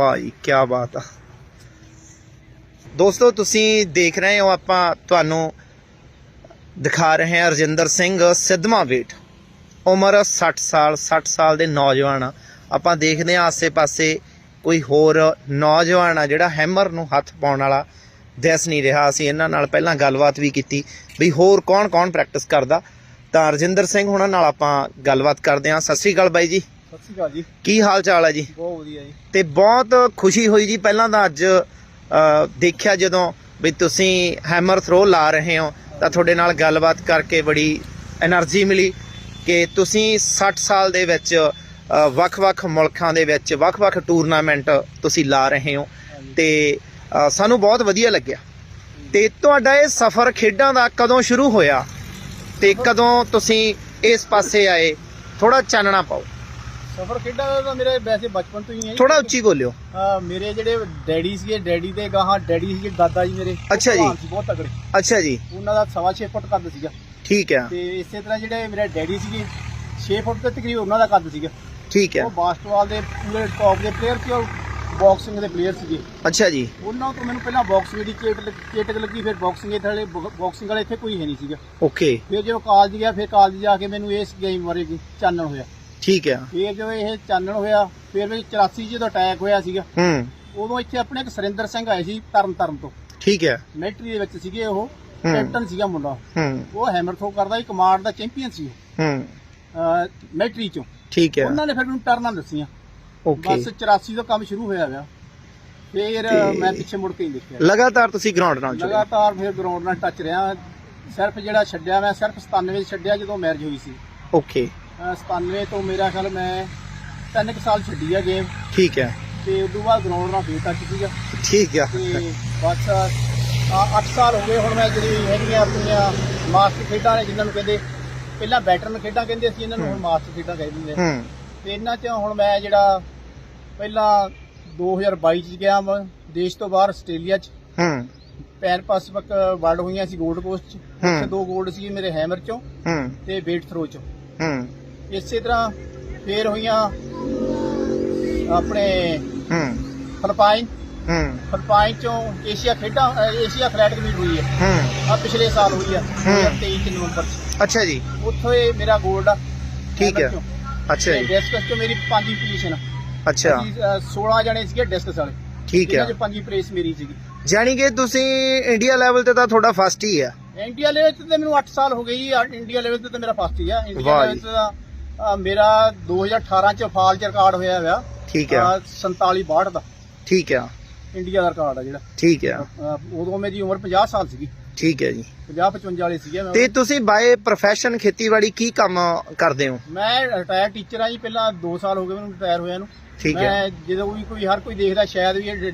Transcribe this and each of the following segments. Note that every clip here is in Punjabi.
ਵਾਹ ਜੀ ਕੀ ਬਾਤ ਆ। ਦੋਸਤੋ, ਤੁਸੀਂ ਦੇਖ ਰਹੇ ਹੋ, ਆਪਾਂ ਤੁਹਾਨੂੰ ਦਿਖਾ ਰਹੇ ਹਾਂ ਰਜਿੰਦਰ ਸਿੰਘ ਸਿੱਧਵਾਂ ਵੇਟ ਉਮਰ 60 ਸਾਲ 60 ਸਾਲ ਦੇ ਨੌਜਵਾਨ ਆ। ਆਪਾਂ ਦੇਖਦੇ ਹਾਂ ਆਸੇ-ਪਾਸੇ ਕੋਈ ਹੋਰ ਨੌਜਵਾਨ ਆ ਜਿਹੜਾ ਹੈਮਰ ਨੂੰ ਹੱਥ ਪਾਉਣ ਵਾਲਾ ਦਿਸ ਨਹੀਂ ਰਿਹਾ। ਅਸੀਂ ਇਹਨਾਂ ਨਾਲ ਪਹਿਲਾਂ ਗੱਲਬਾਤ ਵੀ ਕੀਤੀ ਵੀ ਹੋਰ ਕੌਣ-ਕੌਣ ਪ੍ਰੈਕਟਿਸ ਕਰਦਾ। ਤਾਂ ਰਜਿੰਦਰ ਸਿੰਘ ਹੁਣਾਂ ਨਾਲ ਆਪਾਂ ਗੱਲਬਾਤ ਕਰਦੇ ਹਾਂ। ਸਤਿ ਸ੍ਰੀ ਅਕਾਲ ਬਾਈ ਜੀ। ਸਤਿ ਸ਼੍ਰੀ ਅਕਾਲ ਜੀ। ਕੀ ਹਾਲ ਚਾਲ ਹੈ ਜੀ? ਬਹੁਤ ਵਧੀਆ ਜੀ। ਤੇ ਬਹੁਤ ਖੁਸ਼ੀ ਹੋਈ ਜੀ ਪਹਿਲਾਂ ਤਾਂ ਅੱਜ ਦੇਖਿਆ ਜਦੋਂ ਵੀ ਤੁਸੀਂ ਹੈਮਰ ਥਰੋ ਲਾ ਰਹੇ ਹੋ ਤਾਂ ਤੁਹਾਡੇ ਨਾਲ ਗੱਲਬਾਤ ਕਰਕੇ ਬੜੀ એનર્ਜੀ ਮਿਲੀ ਕਿ ਤੁਸੀਂ 60 ਸਾਲ ਦੇ ਵਿੱਚ ਵੱਖ-ਵੱਖ ਮੁਲਕਾਂ ਦੇ ਵਿੱਚ ਵੱਖ-ਵੱਖ ਟੂਰਨਾਮੈਂਟ ਤੁਸੀਂ ਲਾ ਰਹੇ ਹੋ। ਤੇ ਸਾਨੂੰ ਬਹੁਤ ਵਧੀਆ ਲੱਗਿਆ। ਤੇ ਤੁਹਾਡਾ ਇਹ ਸਫ਼ਰ ਖੇਡਾਂ ਦਾ ਕਦੋਂ ਸ਼ੁਰੂ ਹੋਇਆ? ਤੇ ਕਦੋਂ ਤੁਸੀਂ ਇਸ ਪਾਸੇ ਆਏ? ਥੋੜਾ ਚਾਨਣਾ ਪਾਓ। ਸਫਰ ਖੇਡਾਂ ਦਾ ਤਾਂ ਮੇਰੇ ਵੈਸੇ ਬਚਪਨ ਤੋਂ ਹੀ ਹੈ ਜੀ। ਥੋੜਾ ਉੱਚੀ ਬੋਲਿਓ। ਅਹ ਮੇਰੇ ਜਿਹੜੇ ਡੈਡੀ ਸੀਗੇ ਡੈਡੀ ਦੇ ਗਾਹਾਂ ਡੈਡੀ ਸੀਗੇ ਦਾਦਾ ਜੀ ਮੇਰੇ। ਉਹ ਅੱਛਾ ਜੀ। ਭਲਵਾਨ ਸੀ ਬਹੁਤ ਤਗੜੇ ਅੱਛਾ ਜੀ। ਉਹਨਾਂ ਦਾ ਸਵਾ ਛੇ ਫੁੱਟ ਕੱਦ ਸੀਗਾ। ਠੀਕ ਹੈ। ਤੇ ਇਸੇ ਤਰ੍ਹਾਂ ਜਿਹੜੇ ਮੇਰੇ ਡੈਡੀ ਸੀਗੇ 6 ਫੁੱਟ ਤੇ ਤਕਰੀਬ ਉਹਨਾਂ ਦਾ ਕੱਦ ਸੀਗਾ। ਠੀਕ ਹੈ। ਉਹ ਬਾਸਕਟਬਾਲ ਦੇ ਪੂਰੇ ਟੌਪ ਦੇ ਪਲੇਅਰ ਸੀ ਔਰ ਬਾਕਸਿੰਗ ਦੇ ਪਲੇਅਰ ਸੀਗੇ। ਅੱਛਾ ਜੀ। ਉਹਨਾਂ ਤੋਂ ਮੈਨੂੰ ਪਹਿਲਾਂ ਬਾਕਸਿੰਗ ਦੀ ਚੇਟ ਚੇਟਕ ਲੱਗੀ ਫਿਰ ਬਾਕਸਿੰਗ ਇੱਥੇ ਵਾਲੇ ਬਾਕਸਿੰਗ ਵਾਲੇ ਇੱਥੇ ਕੋਈ ਹੈ ਨਹੀਂ ਸੀਗਾ। ਓਕੇ ਫਿਰ ਜਦੋਂ ਕਾਲਜ ਗਿਆ ਫਿਰ ਕਾਲਜ ਜਾ ਕੇ ਮੈਨੂੰ ਇਸ ਗੇਮ ਬਾਰੇ ਚਾਨਣ ਹੋਇਆ। ਠੀਕ ਹੈ ਫਿਰ ਜਦੋਂ ਇਹ ਚਾਨਣ ਹੋਇਆ ਫਿਰ ਵਿੱਚ 84 ਜਦੋਂ ਅਟੈਕ ਹੋਇਆ ਸੀਗਾ ਹੂੰ। ਉਦੋਂ ਇੱਥੇ ਆਪਣੇ ਇੱਕ ਸੁਰਿੰਦਰ ਸਿੰਘ ਆਏ ਸੀ ਤਰਨ ਤਰਨ ਤੋਂ। ਠੀਕ ਹੈ ਮਿਲਟਰੀ ਦੇ ਵਿੱਚ ਸੀਗੇ ਉਹ ਕੈਪਟਨ ਸੀਗਾ ਮੁੰਡਾ। ਹੂੰ। ਉਹ ਹੈਮਰ ਥਰੋ ਕਰਦਾ ਸੀ ਕਮਾਂਡ ਦਾ ਚੈਂਪੀਅਨ ਸੀ ਹੂੰ। ਮਿਲਟਰੀ ਚੋਂ। ਠੀਕ ਹੈ ਉਹਨਾਂ ਨੇ ਫਿਰ ਮੈਨੂੰ ਟਰਨਾਂ ਦੱਸੀਆਂ। ਓਕੇ। ਬਸ 84 ਤੋਂ ਕੰਮ ਸ਼ੁਰੂ ਹੋਇਆ ਗਿਆ ਫਿਰ ਮੈਂ ਪਿੱਛੇ ਮੁੜ ਕੇ ਨਹੀਂ ਦੇਖਿਆ। ਲਗਾਤਾਰ ਤੁਸੀਂ ਗਰਾਊਂਡ ਨਾਲ ਜੁੜੇ ਲਗਾਤਾਰ ਫਿਰ ਗਰਾਊਂਡ ਨਾਲ ਟੱਚ ਰਿਹਾ। ਸਿਰਫ ਜਿਹੜਾ ਛੱਡਿਆ ਮੈਂ ਸਿਰਫ 97 ਚ ਛੱਡਿਆ ਜਦੋਂ ਮੈਰਿਜ ਹੋਈ ਸੀ। ਓਕੇ। 97 ਤੋਂ ਮੇਰਾ ਖਿਆਲ ਮੈਂ ਤਿੰਨ ਕੁ ਸਾਲ ਛੱਡੀ ਆ ਗੇਮ ਠੀਕ ਹੈ ਤੇ ਉਦੋਂ ਬਾਅਦ ਗਰਾਊਂਡ ਨਾਲ ਫੇਰ ਟੱਚ ਸੀਗਾ। ਠੀਕ ਹੈ ਤੇ ਬਸ 8 ਸਾਲ ਹੋ ਗਏ ਹੁਣ ਮੈਂ ਜਿਹੜੀ ਹੈਗੀਆਂ ਆਪਣੀਆਂ ਮਾਸਟਰ ਖੇਡਾਂ ਨੇ ਜਿਨ੍ਹਾਂ ਨੂੰ ਕਹਿੰਦੇ ਪਹਿਲਾਂ ਵੈਟਰਨ ਖੇਡਾਂ ਕਹਿੰਦੇ ਸੀ ਇਹਨਾਂ ਨੂੰ ਹੁਣ ਮਾਸਟਰ ਖੇਡਾਂ ਕਹਿੰਦੇ ਨੇ ਹੂੰ। ਤੇ ਇਹਨਾਂ 'ਚ ਹੁਣ ਮੈਂ ਜਿਹੜਾ ਪਹਿਲਾਂ 2022 ਚ ਗਿਆ ਮੈਂ ਦੇਸ਼ ਤੋਂ ਬਾਹਰ ਆਸਟ੍ਰੇਲੀਆ 'ਚ। ਹੂੰ। ਪੈਨ ਪਾਸਿਫਿਕ ਵਰਲਡ ਹੋਈਆਂ ਸੀ 골ਡ ਕੋਸਟ 'ਚ ਦੋ 골ਡ ਸੀ ਮੇਰੇ ਹੈਮਰ 'ਚੋਂ ਤੇ ਵੇਟ ਥਰੋ 'ਚੋਂ। ਹੂੰ। ਇਸੇ ਤਰ੍ਹਾਂ ਫੇਰ ਹੋਈਆਂ ਆਪਣੇ ਹੂੰ। ਫਿਲਪਾਈਨ। ਹੂੰ। ਫਿਲਪਾਈਨ 'ਚੋਂ ਏਸ਼ੀਆ ਖੇਡਾਂ ਅ, ਏਸ਼ੀਆ ਐਥਲੈਟਿਕ ਮੀਟ ਹੋਈ ਹੈ। ਹੂੰ। ਆ ਪਿਛਲੇ ਸਾਲ ਹੋਈ ਆ ਹੂੰ। 23 ਚ ਨਵੰਬਰ ਚ। ਅੱਛਾ ਜੀ। ਉੱਥੋਂ ਇਹ ਮੇਰਾ 골ਡ ਆ ਠੀਕ ਹੈ। ਅੱਛਾ ਜੀ। ਡਿਸਕਸ ਚ ਮੇਰੀ ਪੰਜੀ ਪੋਜੀਸ਼ਨ ਅੱਛਾ। 16 ਜਣੇ ਸੀਗੇ ਡਿਸਕਸ ਵਾਲੇ। ਠੀਕ ਹੈ। ਇਹਨਾਂ ਚ ਪੰਜੀ ਪ੍ਲੇਸ ਮੇਰੀ ਸੀਗੀ। ਜਾਣੀ ਕਿ ਤੁਸੀਂ ਇੰਡੀਆ ਲੈਵਲ ਤੇ ਤਾਂ ਤੁਹਾਡਾ ਫਸਟ ਹੀ ਹੈ ਇੰਡੀਆ ਲੈਵਲ ਤੇ ਤਾਂ ਮੈਨੂੰ 8 ਸਾਲ ਹੋ ਗਏ ਜੀ ਆ, ਇੰਡੀਆ ਲੈਵਲ ਤੇ ਤਾਂ ਮੇਰਾ ਫਸਟ ਹੀ ਆ। ਇੰਡੀਆ ਵਾਹ ਲੈਵਲ ਜੀ। ਤੇ ਤਾਂ ਮੇਰਾ 2018 ਚ ਫਾਲ ਚ ਰਿਕਾਰਡ ਹੋਇਆ ਹੋਇਆ। ਠੀਕ ਹੈ 47 62 ਦਾ। ਠੀਕ ਹੈ ਇੰਡੀਆ ਦਾ ਰਿਕਾਰਡ ਆ ਜਿਹੜਾ। ਠੀਕ ਹੈ ਉਦੋਂ ਮੇਰੀ ਉਮਰ 50 ਸਾਲ ਸੀਗੀ। ਠੀਕ ਹੈ ਜੀ। 50 55 ਵਾਲੇ ਸੀਗੇ ਮੈਂ। ਤੇ ਤੁਸੀਂ ਬਾਏ ਪ੍ਰੋਫੈਸ਼ਨ ਖੇਤੀਬਾੜੀ ਕੀ ਕੰਮ ਕਰਦੇ ਹੋ? ਮੈਂ ਰਿਟਾਇਰ ਟੀਚਰ ਆ ਜੀ ਪਹਿਲਾਂ 2 ਸਾਲ ਹੋ ਗਏ ਮੈਨੂੰ ਰਿਟਾਇਰ ਹੋਇਆ ਨੂੰ। ਠੀਕ ਹੈ ਮੈਂ ਜਦੋਂ ਵੀ ਕੋਈ ਹਰ ਕੋਈ ਦੇਖਦਾ ਸ਼ਾਇਦ ਵੀ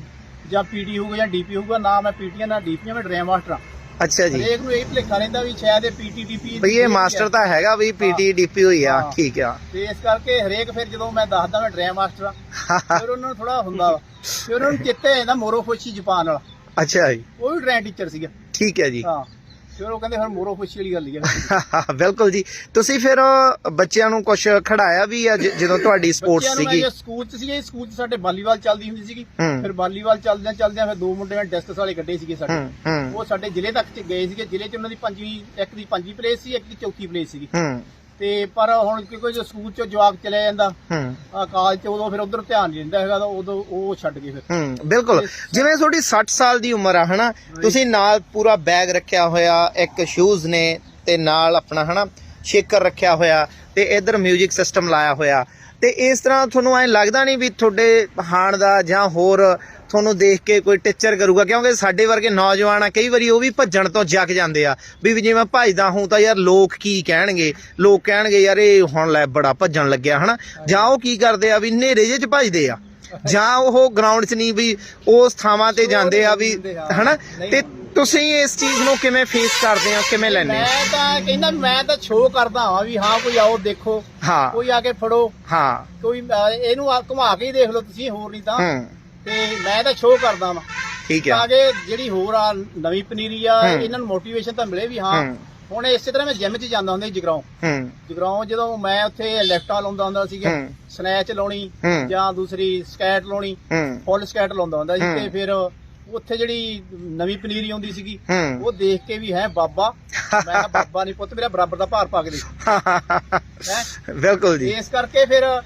ਜਾਂ ਪੀਟੀ ਹੋਊਗਾ ਜਾਂ ਡੀਪੀ ਹੋਊਗਾ ਨਾ ਮੈਂ ਪੀਟੀ ਨਾ ਡੀਪੀ ਮੈਂ ਡਰਾਈਵ ਮਾਸਟਰ ਆ। ਅੱਛਾ ਜੀ। ਹਰੇਕ ਨੂੰ ਇਹ ਭੁਲੇਖਾ ਰਹਿੰਦਾ ਵੀ ਸ਼ਾਇਦ ਇਹ ਪੀਟੀ ਡੀਪੀ ਬਈ ਇਹ ਮਾਸਟਰ ਤਾਂ ਹੈਗਾ ਵੀ ਪੀਟੀ ਡੀਪੀ ਹੋਈ ਆ ਹਾਂ। ਠੀਕ ਆ। ਤੇ ਇਸ ਕਰਕੇ ਹਰੇਕ ਫਿਰ ਜਦੋਂ ਮੈਂ ਦੱਸਦਾ ਮੈਂ ਡਰਾਈਵ ਮਾਸਟਰ ਆ। ਫਿਰ ਉਹਨਾਂ ਨੂੰ ਥੋੜਾ ਹੁੰਦਾ ਵਾ। ਫਿਰ ਉਹਨਾਂ ਨੂੰ ਚੇਤੇ ਆ ਜਾਂਦਾ ਮੋਰੋ ਖੁਸ਼ੀ ਜਾਪਾਨ ਵਾਲਾ। ਅੱਛਾ ਜੀ। ਉਹ ਵੀ ਡਰਾਈਵ ਟੀਚਰ ਸੀਗਾ। ਠੀਕ ਹੈ ਜੀ। ਹਾਂ। ਫਿਰ ਉਹ ਕਹਿੰਦੇ ਫਿਰ ਮੋਰੋ ਖੁਸ਼ੀ ਵਾਲੀ ਗੱਲ ਹੀ ਆ। ਬਿਲਕੁਲ ਜੀ। ਤੁਸੀਂ ਫਿਰ ਬੱਚਿਆਂ ਨੂੰ ਕੁਝ ਖੜਾਇਆ ਵੀ ਆ ਜ- ਜਦੋਂ ਤੁਹਾਡੀ ਸਪੋਰਟਸ ਬੱਚਿਆਂ ਨੂੰ ਮੈਂ ਸੀਗੀ? ਜੇ ਸਕੂਲ ਚ ਸੀਗੇ ਸਕੂਲ ਚ ਸਾਡੇ ਵਾਲੀਬਾਲ ਚੱਲਦੀ ਹੁੰਦੀ ਸੀਗੀ। ਹੂੰ। ਫਿਰ ਵਾਲੀਬਾਲ ਚੱਲਦਿਆਂ ਚੱਲਦਿਆਂ ਫਿਰ ਦੋ ਮੁੰਡੇ ਮੈਂ ਡਿਸਕਸ ਵਾਲੇ ਕੱਢੇ ਸੀਗੇ ਸਾਡੇ। ਹੂੰ ਹੂੰ। ਉਹ ਸਾਡੇ ਜ਼ਿਲ੍ਹੇ ਤੱਕ ਚ ਗਏ ਸੀਗੇ। ਜ਼ਿਲ੍ਹੇ ਚ ਉਹਨਾਂ ਦੀ ਪੰਜਵੀਂ ਇੱਕ ਦੀ ਪੰਜਵੀਂ ਪਲੇਸ ਸੀ ਇੱਕ ਦੀ ਚੌਥੀ ਪਲੇਸ ਸੀਗੀ। ਹੂੰ। ਤੇ ਪਰ ਹੁਣ ਕਿਉਂਕਿ ਜੋ ਸਕੂਲ ਚੋਂ ਜਵਾਕ ਚਲੇ ਜਾਂਦਾ ਹੂੰ। ਆ ਕਾਲਜ ਚ ਉਦੋਂ ਫਿਰ ਉਧਰ ਧਿਆਨ ਨਹੀਂ ਦਿੰਦਾ ਹੈਗਾ ਤਾਂ ਉਦੋਂ ਉਹ ਛੱਡ ਗਏ ਫਿਰ। ਹੂੰ ਬਿਲਕੁਲ। ਜਿਵੇਂ ਤੁਹਾਡੀ 60 ਸਾਲ ਦੀ ਉਮਰ ਆ ਹਨਾ? ਤੁਸੀਂ ਨਾਲ ਪੂਰਾ ਬੈਗ ਰੱਖਿਆ ਹੋਇਆ ਇੱਕ ਸ਼ੂਜ਼ ਨੇ ਤੇ ਨਾਲ ਆਪਣਾ ਹਨਾ? ਸ਼ੇਕਰ ਰੱਖਿਆ ਹੋਇਆ ਤੇ ਇਧਰ 뮤직 ਸਿਸਟਮ ਲਾਇਆ ਹੋਇਆ। ਤੇ ਇਸ ਤਰ੍ਹਾਂ ਤੁਹਾਨੂੰ ਐ ਲੱਗਦਾ ਨਹੀਂ ਵੀ ਤੁਹਾਡੇ ਹਾਣ ਦਾ ਜਾਂ ਹੋਰ ਤੁਹਾਨੂੰ ਦੇਖ ਕੇ ਕੋਈ ਟੀਚਰ ਕਰੂਗਾ ਕਿਉਂਕਿ ਸਾਡੇ ਵਰਗੇ ਨੌਜਵਾਨ ਆ ਕਈ ਵਾਰੀ ਉਹ ਵੀ ਭੱਜਣ ਤੋਂ ਜੱਕ ਜਾਂਦੇ ਆ ਵੀ ਜਿਵੇਂ ਭੱਜਦਾ ਹੂੰ ਤਾਂ ਯਾਰ ਲੋਕ ਕੀ ਕਹਿਣਗੇ? ਲੋਕ ਕਹਿਣਗੇ ਯਾਰ ਇਹ ਹੁਣ ਲੈ ਬੜਾ ਭੱਜਣ ਲੱਗਿਆ ਹਨਾ? ਜਾਂ ਉਹ ਕੀ ਕਰਦੇ ਆ ਵੀ ਨੇਰੇ ਜਿਹੇ ਚ ਭੱਜਦੇ ਆ। ਜਾਂ ਉਹ ਗਰਾਊਂਡ 'ਚ ਨਹੀਂ ਵੀ ਉਸ ਥਾਵਾਂ ਤੇ ਜਾਂਦੇ ਆ ਵੀ ਹਨਾ? ਤੇ ਤੁਸੀਂ ਇਸ ਚੀਜ਼ ਨੂੰ ਕਿਵੇਂ ਫੇਸ ਕਰਦੇ ਹੋ ਕਿਵੇਂ ਲੈਂਦੇ ਹੋ? ਮੈਂ ਤਾਂ ਕਹਿੰਦਾ ਮੈਂ ਤਾਂ ਸ਼ੋਅ ਕਰਦਾ ਹਾਂ ਵੀ ਹਾਂ ਕੋਈ ਆਓ ਦੇਖੋ। ਹਾਂ। ਕੋਈ ਆ ਕੇ ਫੜੋ। ਹਾਂ। ਕੋਈ ਇਹਨੂੰ ਘੁਮਾ ਕੇ ਹੀ ਦੇਖ ਲਓ ਤੁਸੀਂ ਹੋਰ ਨਹੀਂ ਤਾਂ। ਤੇ ਮੈਂ ਤਾਂ ਸ਼ੋਅ ਕਰਦਾ ਵਾਂ। ਠੀਕ ਹੈ ਤਾਂ ਕਿ ਜਿਹੜੀ ਹੋਰ ਆ ਨਵੀਂ ਪਨੀਰੀ ਆ ਹੂੰ। ਇਹਨਾਂ ਨੂੰ ਮੋਟੀਵੇਸ਼ਨ ਤਾਂ ਮਿਲੇ ਵੀ ਹਾਂ। ਹੂੰ। ਹੁਣ ਇਸੇ ਤਰ੍ਹਾਂ ਮੈਂ ਜਿਮ 'ਚ ਜਾਂਦਾ ਹੁੰਦਾ ਸੀ ਜਗਰਾਉਂ। ਹੂੰ। ਜਗਰਾਉਂ ਜਦੋਂ ਮੈਂ ਉੱਥੇ ਲੈਫਟਾਂ ਲਾਉਂਦਾ ਹੁੰਦਾ ਸੀਗਾ। ਹੂੰ। ਸਨੈਚ ਲਾਉਣੀ ਹੂੰ। ਜਾਂ ਦੂਸਰੀ ਸਕੈਟ ਲਾਉਣੀ ਹੂੰ। ਫੁੱਲ ਸਕੈਟ ਲਾਉਂਦਾ ਹੁੰਦਾ ਸੀ। ਹੂੰ। ਤੇ ਫਿਰ ਉੱਥੇ ਜਿਹੜੀ ਨਵੀਂ ਪਨੀਰੀ ਆਉਂਦੀ ਸੀਗੀ ਹੂੰ। ਉਹ ਦੇਖ ਕੇ ਵੀ ਹੈ ਬਾਬਾ। ਮੈਂ ਕਿਹਾ ਬਾਬਾ ਨਹੀਂ ਪੁੱਤ ਮੇਰਾ ਬਰਾਬਰ ਦਾ ਭਾਰ ਪਾ ਕੇ ਦੇ ਹੈ ਬਿਲਕੁਲ ਜੀ। ਇਸ ਕਰਕੇ ਫਿਰ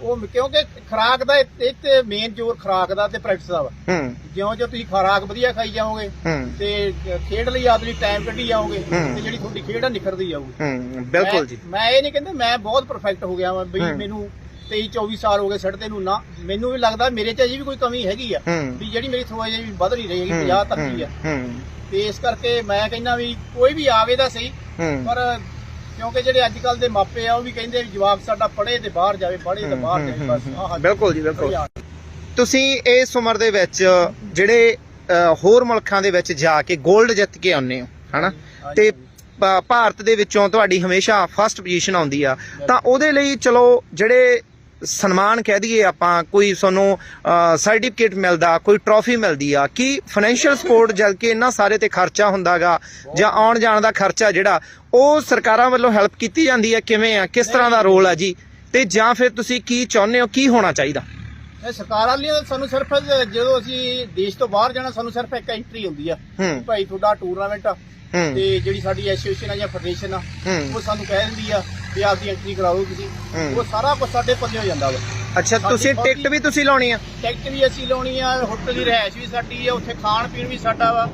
ਉਹ ਕਿਉਂਕਿ ਖਰਾਕ ਦਾ ਤੇ ਮੇਨ ਜ਼ੋਰ ਖਰਾਕ ਦਾ ਤੇ ਪ੍ਰੈਕਟਿਸ ਦਾ ਵਾ। ਹੂੰ। ਜਿਉਂ ਜਿਉਂ ਤੁਸੀਂ ਖਰਾਕ ਵਧੀਆ ਖਾਈ ਜਾਓਗੇ ਤੇ ਖੇਡ ਲਈ ਆਦਮੀ ਟਾਈਮ ਕੱਢੀ ਜਾਓਗੇ। ਤੇ ਜਿਹੜੀ ਤੁਹਾਡੀ ਖੇਡ ਆ ਨਿਖਰਦੀ ਜਾਊਗੀ। ਹੂੰ ਬਿਲਕੁਲ ਜੀ। ਮੈਂ ਇਹ ਨਹੀਂ ਕਹਿੰਦਾ ਮੈਂ ਬਹੁਤ ਪਰਫੈਕਟ ਹੋ ਗਿਆ ਵਾਂ ਬਈ। ਮੈਨੂੰ 23 24 ਸਾਲ ਹੋ ਗਏ ਸੜਦੇ ਨੂੰ ਨਾ। ਮੈਨੂੰ ਵੀ ਲੱਗਦਾ ਮੇਰੇ ਚ ਅਜੇ ਵੀ ਕੋਈ ਕਮੀ ਹੈਗੀ ਆ ਵੀ ਜਿਹੜੀ ਮੇਰੀ ਥਰੋ ਅਜੇ ਵੀ ਵੱਧ ਨਹੀਂ ਰਹੀ ਹੈਗੀ ਹੂੰ, 50 ਤੱਕ ਹੀ ਆ। ਤੇ ਇਸ ਕਰਕੇ ਮੈਂ ਕਹਿੰਦਾ ਵੀ ਕੋਈ ਵੀ ਆਵੇ ਤਾਂ ਸਹੀ। ਪਰ ਕਿਉਂਕਿ ਜਿਹੜੇ ਅੱਜ ਕੱਲ ਦੇ ਮਾਪੇ ਆ ਉਹ ਵੀ ਕਹਿੰਦੇ ਵੀ ਜਵਾਕ ਸਾਡਾ ਪੜ੍ਹੇ ਤੇ ਬਾਹਰ ਜਾਵੇ ਪੜ੍ਹੇ ਤੇ ਬਾਹਰ ਜਾਵੇ ਬਸ ਆਹ ਬਿਲਕੁਲ ਜੀ ਬਿਲਕੁਲ। ਤੁਸੀਂ ਇਸ ਉਮਰ ਦੇ ਵਿੱਚ ਜਿਹੜੇ ਹੋਰ ਮੁਲਕਾਂ ਦੇ ਵਿੱਚ ਜਾ ਕੇ 골ਡ ਜਿੱਤ ਕੇ ਆਉਂਦੇ ਹੋ ਹਨਾ? ਤੇ ਭਾਰਤ ਦੇ ਵਿੱਚੋਂ ਤੁਹਾਡੀ ਹਮੇਸ਼ਾ ਫਸਟ ਪੋਜੀਸ਼ਨ ਆਉਂਦੀ ਆ। ਤਾਂ ਉਹਦੇ ਲਈ ਚਲੋ ਜਿਹੜੇ ਸਨਮਾਨ ਕਹਿ ਦਈਏ ਆਪਾਂ ਕੋਈ ਤੁਹਾਨੂੰ ਸਰਟੀਫਿਕੇਟ ਮਿਲਦਾ ਕੋਈ ਟਰੋਫੀ ਮਿਲਦੀ ਆ ਕੀ ਫਾਈਨੈਂਸ਼ੀਅਲ ਸਪੋਰਟ ਜਦ ਕਿ ਇੰਨਾ ਸਾਰੇ ਤੇ ਖਰਚਾ ਹੁੰਦਾਗਾ ਜਾਂ ਆਉਣ ਜਾਣ ਦਾ ਖਰਚਾ ਜਿਹੜਾ ਉਹ ਸਰਕਾਰਾਂ ਵੱਲੋਂ ਹੈਲਪ ਕੀਤੀ ਜਾਂਦੀ ਹੈ ਕਿਵੇਂ ਆ ਕਿਸ ਤਰ੍ਹਾਂ ਦਾ ਰੋਲ ਆ ਜੀ? ਤੇ ਜਾਂ ਫਿਰ ਤੁਸੀਂ ਕੀ ਚਾਹੁੰਦੇ ਹੋ ਕੀ ਹੋਣਾ ਚਾਹੀਦਾ? ਇਹ ਸਰਕਾਰਾਂ ਲਈ ਸਾਨੂੰ ਸਿਰਫ ਜਦੋਂ ਅਸੀਂ ਦੇਸ਼ ਤੋਂ ਬਾਹਰ ਜਾਣਾ ਸਾਨੂੰ ਸਿਰਫ ਇੱਕ ਐਂਟਰੀ ਹੁੰਦੀ ਆ ਭਾਈ ਤੁਹਾਡਾ ਟੂਰਨਾਮੈਂਟ ਤੇ ਜਿਹੜੀ ਸਾਡੀ ਐਸੋਸੀਏਸ਼ਨ ਆ ਜਾਂ ਫੈਡਰੇਸ਼ਨ ਆ ਉਹ ਸਾਨੂੰ ਕਹਿ ਦਿੰਦੀ ਆ ਤੇ ਆਪਦੀ ਐਂਟਰੀ ਕਰਾਓ ਤੁਸੀਂ ਉਹ ਸਾਰਾ ਕੁਝ ਸਾਡੇ ਪੱਲੇ ਹੋ ਜਾਂਦਾ ਵਾ। ਅੱਛਾ ਤੁਸੀਂ ਟਿਕਟ ਵੀ ਤੁਸੀਂ ਲਾਉਣੀ ਆ? ਟਿਕਟ ਵੀ ਅਸੀਂ ਲਾਉਣੀ ਆ ਹੋਟਲ ਦੀ ਰਹਿائش ਵੀ ਸਾਡੀ ਆ ਉੱਥੇ ਖਾਣ ਪੀਣ ਵੀ ਸਾਡਾ ਵਾ।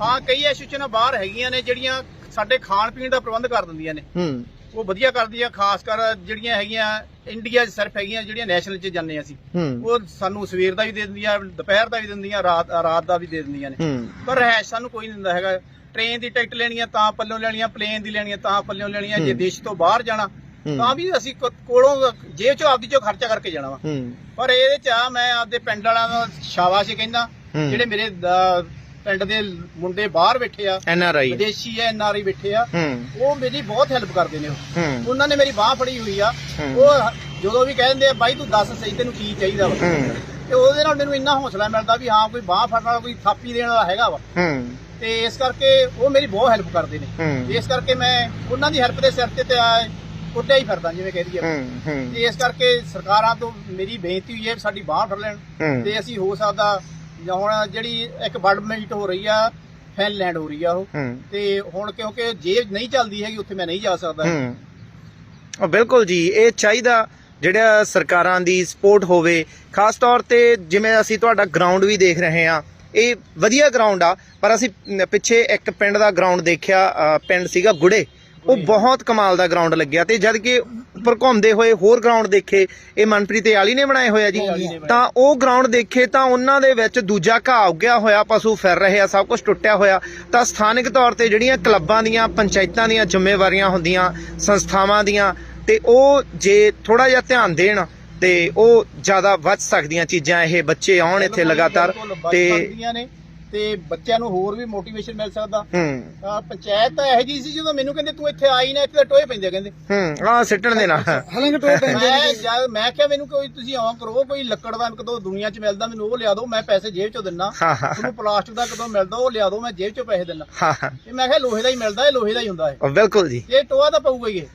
ਹਾਂ ਕਈ ਐਸੋਸੀਏਸ਼ਨਾਂ ਬਾਹਰ ਹੈਗੀਆਂ ਨੇ ਜਿਹੜੀਆਂ ਸਾਡੇ ਖਾਣ ਪੀਣ ਦਾ ਪ੍ਰਬੰਧ ਕਰ ਦਿੰਦੀਆਂ ਨੇ। ਹੂੰ। ਉਹ ਵਧੀਆ ਕਰਦੀਆਂ ਖਾਸ ਕਰ ਜਿਹੜੀਆਂ ਹੈਗੀਆਂ ਇੰਡੀਆ 'ਚ ਸਿਰਫ ਹੈਗੀਆਂ ਜਿਹੜੀਆਂ ਨੈਸ਼ਨਲ 'ਚ ਜਾਂਦੇ ਅਸੀਂ। ਉਹ ਸਾਨੂੰ ਸਵੇਰ ਦਾ ਵੀ ਦੇ ਦਿੰਦੀਆਂ ਦੁਪਹਿਰ ਦਾ ਵੀ ਦਿੰਦੀਆਂ ਰਾਤ ਰਾਤ ਦਾ ਵੀ ਦੇ ਦਿੰਦੀਆਂ ਨੇ। ਪਰ ਰਹਿਸ਼ ਸਾਨੂੰ ਕੋਈ ਨਹੀਂ ਦਿੰਦਾ ਹੈਗਾ। ਟ੍ਰੇਨ ਦੀ ਟਿਕਟ ਲੈਣੀ ਆ ਤਾਂ ਪੱਲੋਂ ਲੈਣੀਆਂ ਪਲੇਨ ਦੀ ਲੈਣੀ ਆ ਤਾਂ ਪੱਲੋਂ ਲੈਣੀਆਂ ਜੇ ਹੂੰ। ਦੇਸ਼ ਤੋਂ ਬਾਹਰ ਜਾਣਾ। ਤਾਂ ਵੀ ਅਸੀਂ ਕੋਲੋਂ ਜੇਬ ਚੋਂ ਆਪਦੀ ਚੋਂ ਖਰਚਾ ਕਰਕੇ ਜਾਣਾ ਵਾ। ਪਰ ਇਹਦੇ ਚ ਆ ਮੈਂ ਆਪਦੇ ਪਿੰਡ ਵਾਲਿਆਂ ਸ਼ਾਬਾਸ਼ ਕਹਿੰਦਾ। ਜਿਹੜੇ ਮੇਰੇ ਪਿੰਡ ਦੇ ਮੁੰਡੇ ਬਾਹਰ ਬੈਠੇ ਆ ਐਨ ਆਰ ਆਈ। ਵਿਦੇਸ਼ੀ ਐ ਐਨਆਰਆਈ ਬੈਠੇ ਆ ਉਹ ਮੇਰੀ ਬਹੁਤ ਹੈਲਪ ਕਰਦੇ ਨੇ ਉਹ। ਉਹਨਾਂ ਨੇ ਮੇਰੀ ਬਾਹ ਫੜੀ ਹੋਈ ਆ। ਉਹ ਜਦੋਂ ਵੀ ਕਹਿੰਦੇ ਆ ਬਾਈ ਤੂੰ ਦੱਸ ਸਹੀ ਤੈਨੂੰ ਕੀ ਚਾਹੀਦਾ ਵਾ। ਤੇ ਉਹਦੇ ਨਾਲ ਮੈਨੂੰ ਇੰਨਾ ਹੌਸਲਾ ਮਿਲਦਾ ਵੀ ਹਾਂ ਕੋਈ ਬਾਹ ਫੜਨ ਵਾਲਾ ਕੋਈ ਥਾਪੀ ਦੇਣ ਵਾਲਾ ਹੈਗਾ ਵਾ। ਤੇ ਇਸ ਕਰਕੇ ਉਹ ਮੇਰੀ ਬਹੁਤ ਹੈਲਪ ਕਰਦੇ ਨੇ। ਇਸ ਕਰਕੇ ਮੈਂ ਉਹਨਾਂ ਦੀ ਹੈਲਪ ਦੇ ਸਿਰ ਤੇ ਤੇ ਆ ਉੱਡਿਆ ਹੀ ਫਿਰਦਾ ਜਿਵੇਂ ਕਹਿ ਦਈਏ। ਤੇ ਇਸ ਕਰਕੇ ਸਰਕਾਰਾਂ ਤੋਂ ਮੇਰੀ ਬੇਨਤੀ ਹੋਈ ਹੈ ਸਾਡੀ ਬਾਹ ਫੜ ਲੈਣ। ਤੇ ਅਸੀਂ ਹੋ ਸਕਦਾ ਹੁਣ ਜਿਹੜੀ ਇੱਕ ਵਰਲਡ ਮੀਟ ਹੋ ਰਹੀ ਆ ਫਿਨਲੈਂਡ ਹੋ ਰਹੀ ਆ ਉਹ। ਤੇ ਹੁਣ ਕਿਉਂਕਿ ਜੇਬ ਨਹੀਂ ਚੱਲਦੀ ਹੈਗੀ ਉੱਥੇ ਮੈਂ ਨਹੀਂ ਜਾ ਸਕਦਾ। ਬਿਲਕੁਲ ਜੀ ਇਹ ਚਾਹੀਦਾ ਜਿਹੜਾ ਸਰਕਾਰਾਂ ਦੀ ਸਪੋਰਟ ਹੋਵੇ। ਖਾਸ ਤੌਰ ਤੇ ਜਿਵੇਂ ਅਸੀਂ ਤੁਹਾਡਾ ਗਰਾਊਂਡ ਵੀ ਦੇਖ ਰਹੇ ਹਾਂ ਇਹ ਵਧੀਆ ਗਰਾਊਂਡ ਆ ਪਰ ਅਸੀਂ ਪਿੱਛੇ ਇੱਕ ਪਿੰਡ ਦਾ ਗਰਾਊਂਡ ਦੇਖਿਆ ਪਿੰਡ ਸੀਗਾ ਗੁੜੇ। ਉਹ ਬਹੁਤ ਕਮਾਲ ਦਾ ਗਰਾਊਂਡ ਲੱਗਿਆ ਤੇ ਜਦ ਕਿ ਉੱਪਰ ਘੁੰਮਦੇ ਹੋਏ ਹੋਰ ਗਰਾਊਂਡ ਦੇਖੇ ਇਹ ਮਨਪ੍ਰੀਤ ਆਲੀ ਨੇ ਬਣਾਏ ਹੋਇਆ ਜੀ। ਤਾਂ ਉਹ ਗਰਾਊਂਡ ਦੇਖੇ ਤਾਂ ਉਹਨਾਂ ਦੇ ਵਿੱਚ ਦੂਜਾ ਘਾਹ ਉੱਗਿਆ ਹੋਇਆ ਪਸ਼ੂ ਫਿਰ ਰਹੇ ਆ ਸਭ ਕੁਝ ਟੁੱਟਿਆ ਹੋਇਆ। ਤਾਂ ਸਥਾਨਕ ਤੌਰ ਤੇ ਜਿਹੜੀਆਂ ਕਲੱਬਾਂ ਦੀਆਂ ਪੰਚਾਇਤਾਂ ਦੀਆਂ ਜ਼ਿੰਮੇਵਾਰੀਆਂ ਹੁੰਦੀਆਂ ਸੰਸਥਾਵਾਂ ਦੀਆਂ ਤੇ ਉਹ ਜੇ ਥੋੜਾ ਜਿਹਾ ਧਿਆਨ ਦੇਣ ਤੇ ਉਹ ਜ਼ਿਆਦਾ ਵੱਧ ਸਕਦੀਆਂ ਚੀਜ਼ਾਂ ਇਹ ਬੱਚੇ ਆਉਣ ਇੱਥੇ ਲਗਾਤਾਰ ਤੇ ਤੇ ਤੇ ਬੱਚਿਆਂ ਨੂੰ ਹੋਰ ਵੀ ਮੋਟੀਵੇਸ਼ਨ ਮਿਲ ਸਕਦਾ। ਹੂੰ। ਤਾਂ ਪੰਚਾਇਤ ਤਾਂ ਇਹੋ ਜੀ ਸੀ ਜਦੋਂ ਮੈਨੂੰ ਕਹਿੰਦੇ ਤੂੰ ਇੱਥੇ ਆਈ ਨਾ ਇੱਥੇ ਤਾਂ ਟੋਏ ਪੈਂਦੇ ਆ ਕਹਿੰਦੇ। ਹੂੰ ਆ ਸਿੱਟਣ ਦੇਣਾ ਹਾਲਾਂਕਿ ਟੋਏ ਪੈਂਦੇ ਮੈਂ ਜਦ ਮੈਂ ਕਿਹਾ ਮੈਨੂੰ ਕੋਈ ਤੁਸੀਂ ਆਉਂ ਕਰੋ ਕੋਈ ਲੱਕੜ ਦਾ ਕਦੋਂ ਦੁਨੀਆ 'ਚ ਮਿਲਦਾ ਮੈਨੂੰ ਉਹ ਲਿਆ ਦਿਓ ਮੈਂ ਪੈਸੇ ਜੇਬ 'ਚੋਂ ਦਿੰਨਾ। ਹਾਂ ਹਾਂ। ਤੁਹਾਨੂੰ ਪਲਾਸਟਿਕ ਦਾ ਕਦੋਂ ਮਿਲਦਾ ਉਹ ਲਿਆ ਦਿਓ ਮੈਂ ਜੇਬ 'ਚੋਂ ਪੈਸੇ ਦਿੰਨਾ। ਹਾਂ ਹਾਂ। ਇਹ ਮੈਂ ਕਿਹਾ ਲੋਹੇ ਦਾ ਹੀ ਮਿਲਦਾ ਇਹ ਲੋਹੇ ਦਾ ਹੀ ਹੁੰਦਾ ਹੈ ਉਹ ਬਿਲਕੁਲ ਜੀ। ਇਹ ਟੋਆ ਤਾਂ ਪਊਗਾ ਹੀ ਇਹ।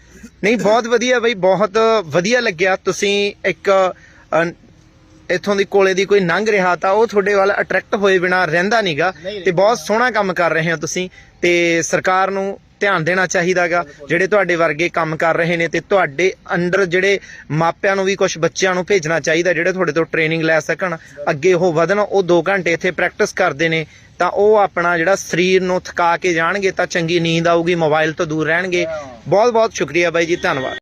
ਨਹੀਂ ਬਹੁਤ ਵਧੀਆ ਬਈ ਬਹੁਤ ਵਧੀਆ ਲੱਗਿਆ। ਤੁਸੀਂ ਇੱਕ ਇੱਥੋਂ ਦੀ ਕੋਲੇ ਦੀ ਕੋਈ ਲੰਘ ਰਿਹਾ ਤਾਂ ਉਹ ਤੁਹਾਡੇ ਵੱਲ ਅਟਰੈਕਟ ਹੋਏ ਬਿਨਾ ਰਹਿੰਦਾ ਨਹੀਂਗਾ ਨਹੀਂ ਤੇ ਬਹੁਤ ਸੋਹਣਾ ਕੰਮ ਕਰ ਰਹੇ ਹੋ ਤੁਸੀਂ। ਤੇ ਸਰਕਾਰ ਨੂੰ ਧਿਆਨ ਦੇਣਾ ਚਾਹੀਦਾਗਾ। ਜਿਹੜੇ ਤੁਹਾਡੇ ਵਰਗੇ ਕੰਮ ਕਰ ਰਹੇ ਨੇ ਤੇ ਤੁਹਾਡੇ ਅੰਡਰ ਜਿਹੜੇ ਮਾਪਿਆਂ ਨੂੰ ਵੀ ਕੁਝ ਬੱਚਿਆਂ ਨੂੰ ਭੇਜਣਾ ਚਾਹੀਦਾ ਜਿਹੜੇ ਤੁਹਾਡੇ ਤੋਂ ਟ੍ਰੇਨਿੰਗ ਲੈ ਸਕਣ ਅੱਗੇ ਉਹ ਵਧਣ ਉਹ 2 ਘੰਟੇ ਇੱਥੇ ਪ੍ਰੈਕਟਿਸ ਕਰਦੇ ਨੇ ਤਾਂ ਉਹ ਆਪਣਾ ਜਿਹੜਾ ਸਰੀਰ ਨੂੰ ਥਕਾ ਕੇ ਜਾਣਗੇ ਤਾਂ ਚੰਗੀ ਨੀਂਦ ਆਊਗੀ ਮੋਬਾਈਲ ਤੋਂ ਦੂਰ ਰਹਿਣਗੇ। ਬਹੁਤ ਬਹੁਤ ਸ਼ੁਕਰੀਆ ਬਾਈ ਜੀ ਧੰਨਵਾਦ।